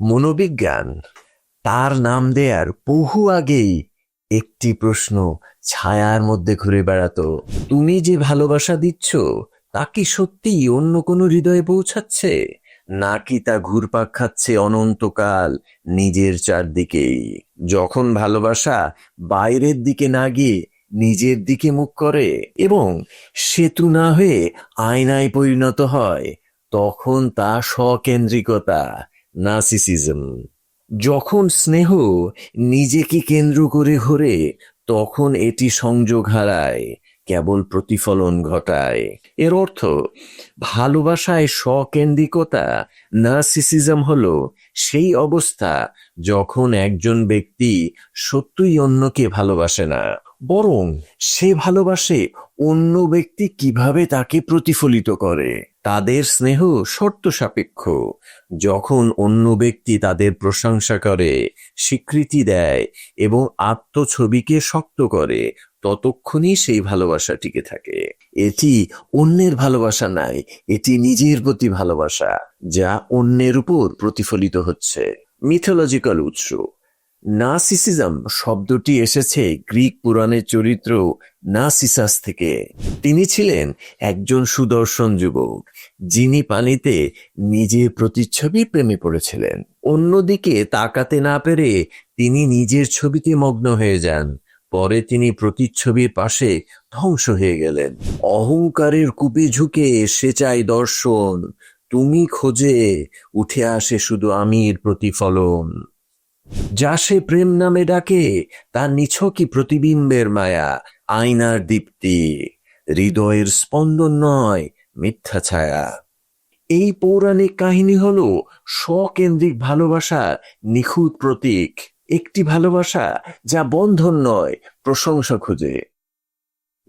মনোবিজ্ঞান, তার নাম দেয়ার বহু আগেই একটি প্রশ্ন ছায়ার মধ্যে ঘুরে বেড়াতো। তুমি যে ভালোবাসা দিচ্ছ, তা কি সত্যিই অন্য কোনো হৃদয়ে পৌঁছাচ্ছে? নাকি তা ঘুরপাক খাচ্ছে অনন্তকাল নিজের চারদিকেই? যখন ভালোবাসা বাইরের দিকে না গিয়ে নিজের দিকে মুখ করে এবং সেতু না হয়ে আয়নায় পরিণত হয়, তখন তা স্বকেন্দ্রিকতা নাসিসিজম যখন স্নেহ নিজেকে কেন্দ্র করে ঘোরে, তখন এটি সংযোগ হারায়, কেবল প্রতিফলন ঘটায়। এর অর্থ, ভালোবাসায় স্বকেন্দ্রিকতা নার্সিসিজম হল সেই অবস্থা যখন একজন ব্যক্তি সত্যই অন্যকে ভালোবাসে না। বরং সে ভালোবাসে অন্য ব্যক্তি কীভাবে তাকে প্রতিফলিত করে? তাদের স্নেহ শর্ত সাপেক্ষ। যখন অন্য ব্যক্তি তাদের প্রশংসা করে, স্বীকৃতি দেয় এবং আত্মছবিকে শক্ত করে, ততক্ষণই সেই ভালোবাসা টিকে থাকে। এটি অন্যের ভালোবাসা নাই, এটি নিজের প্রতি ভালোবাসা, যা অন্যের উপর প্রতিফলিত হচ্ছে। মিথোলজিক্যাল উৎস। নাসিসিজম শব্দটি এসেছে গ্রিক পুরাণের চরিত্র নাসিসাস থেকে। তিনি ছিলেন একজন সুদর্শন যুবক, যিনি পানিতে নিজের প্রতিচ্ছবি প্রেমে পড়েছিলেন। অন্যদিকে তাকাতে না পেরে তিনি নিজের ছবিতে মগ্ন হয়ে যান। পরে তিনি প্রতিচ্ছবির পাশে ধ্বংস হয়ে গেলেন। অহংকারের কূপে ঝুঁকে সে চাই দর্শন। তুমি খোঁজে, উঠে আসে শুধু আমির প্রতিফলন। যা সে প্রেম নামে ডাকে তার নিছকই প্রতিবিম্বের মায়া, আয়নার দীপ্তি। হৃদয়ের স্পন্দন নয়, মিথ্যা ছায়া। এই পৌরাণিক কাহিনী হল স্বকেন্দ্রিক ভালোবাসার নিখুঁত প্রতীক, একটি ভালোবাসা যা বন্ধন নয়, প্রশংসা খুঁজে।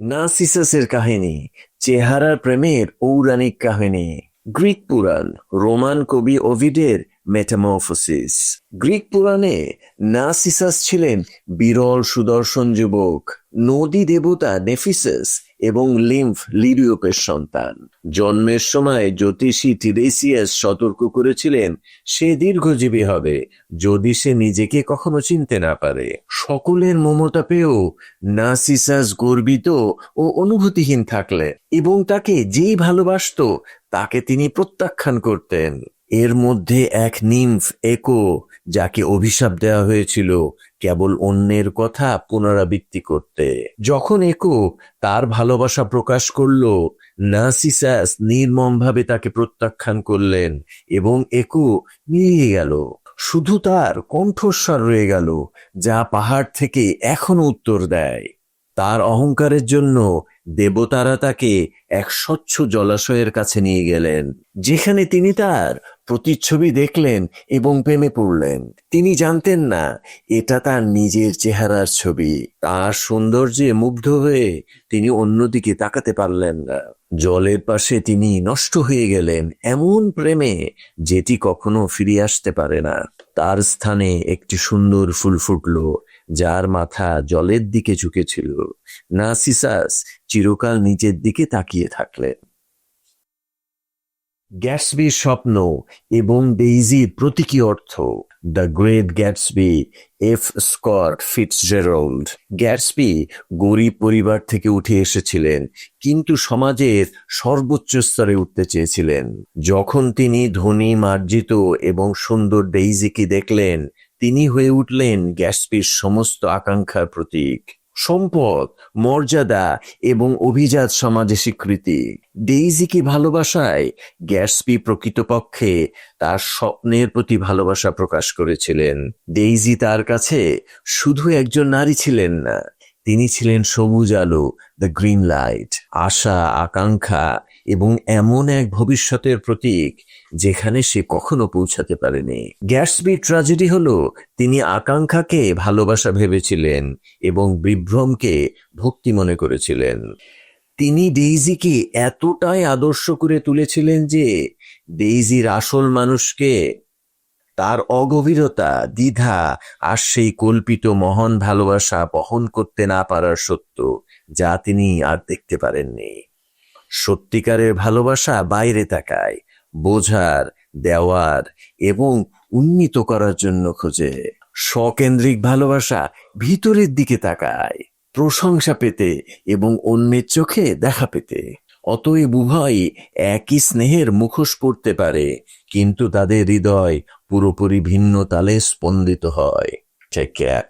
নাসিসাসের কাহিনী, চেহারার প্রেমের পৌরাণিক কাহিনী, গ্রিক পুরাণ, রোমান কবি ওভিডের মেটামরফোসিস গ্রিক পুরাণে নাসিসাস ছিলেন বিরল সুদর্শন যুবক, নদী দেবতা নেফিসাস এবং লিম্ফ লিরিওপের সন্তান। জন্মের সময় জ্যোতিষী টিরেসিয়াস সতর্ক করেছিলেন, সে দীর্ঘজীবী হবে, যদি সে নিজেকে কখনো চিনতে না পারে। সকলের মমতা পেয়েও নাসিসাস গর্বিত ও অনুভূতিহীন থাকলেন এবং তাকে যেই ভালোবাসতো, তাকে তিনি প্রত্যাখ্যান করতেন। এর মধ্যে এক নিম্ফ একো, যাকে অভিশাপ দেওয়া হয়েছিল কেবল অন্যের কথা পুনরাবৃত্তি করতে। যখন একো তার ভালোবাসা প্রকাশ করল, নাসিসাস নির্মমভাবে তাকে প্রত্যাখ্যান করলেন এবং একো মিলিয়ে গেল। শুধু তার কণ্ঠস্বর রয়ে গেল, যা পাহাড় থেকে এখনও উত্তর দেয়। তার অহংকারের জন্য দেবতারা তাকে এক স্বচ্ছ জলাশয়ের কাছে নিয়ে গেলেন, যেখানে তিনি তার প্রতিচ্ছবি দেখলেন এবং প্রেমে পড়লেন। তিনি জানতেন না, এটা তার নিজের চেহারার ছবি। তার সৌন্দর্যে মুগ্ধ হয়ে তিনি অন্যদিকে তাকাতে পারলেন না। জলের পাশে তিনি নষ্ট হয়ে গেলেন এমন প্রেমে যেটি কখনো ফিরে আসতে পারে না। তার স্থানে একটি সুন্দর ফুল ফুটলো যার মাথা জলের দিকে ঝুঁকেছিল। নাসিসাস চিরকাল নিচের দিকে তাকিয়ে থাকলেন। গ্যাটসবির স্বপ্ন এবং ডেইজির প্রতীকী অর্থ, the great Gatsby, F Scott Fitzgerald Gatsby গরিব পরিবার থেকে উঠে এসেছিলেন, কিন্তু সমাজের সর্বোচ্চ স্তরে উঠতে চেয়েছিলেন। যখন তিনি ধনী, মার্জিত এবং সুন্দর ডেইজিকে দেখলেন তিনি হয়ে উঠলেন গ্যাটসবির সমস্ত আকাঙ্ক্ষার প্রতীক। সম্পদ, মর্যাদা এবং অভিজাত সমাজে স্বীকৃতি। ডেইজিকে ভালোবাসায়? গ্যাটসবি প্রকৃতপক্ষে তার স্বপ্নের প্রতি ভালোবাসা প্রকাশ করেছিলেন। ডেইজি তার কাছে শুধু একজন নারী ছিলেন না, তিনি ছিলেন সবুজ আলো, দ্য গ্রিন লাইট, আশা, আকাঙ্ক্ষা এবং এমন এক ভবিষ্যতের প্রতীক যেখানে সে কখনো পৌঁছাতে পারেনি। গ্যাটসবি ট্র্যাজেডি হলো, তিনি আকাঙ্ক্ষাকে ভালোবাসা ভেবেছিলেন এবং বিভ্রমকে ভক্তি মনে করেছিলেন। তিনি ডেইজিকে এতটাই আদর্শ করে তুলেছিলেন যে ডেইজির আসল মানুষকে তার অগভীরতা, দ্বিধা আর সেই কল্পিত মহান ভালোবাসা বহন করতে না পারার সত্য যা তিনি আর দেখতে পারেননি। সত্যিকারের ভালোবাসা বাইরে তাকায়, বোঝার, দেওয়ার এবং উন্নীত করার জন্য খোঁজে। স্বকেন্দ্রিক ভালোবাসা ভিতরের দিকে তাকায়, প্রশংসা পেতে এবং অন্যের চোখে দেখা পেতে। অতএব উভয় একই স্নেহের মুখোশ পড়তে পারে, কিন্তু তাদের হৃদয় পুরোপুরি ভিন্ন তালে স্পন্দিত হয়। Take care.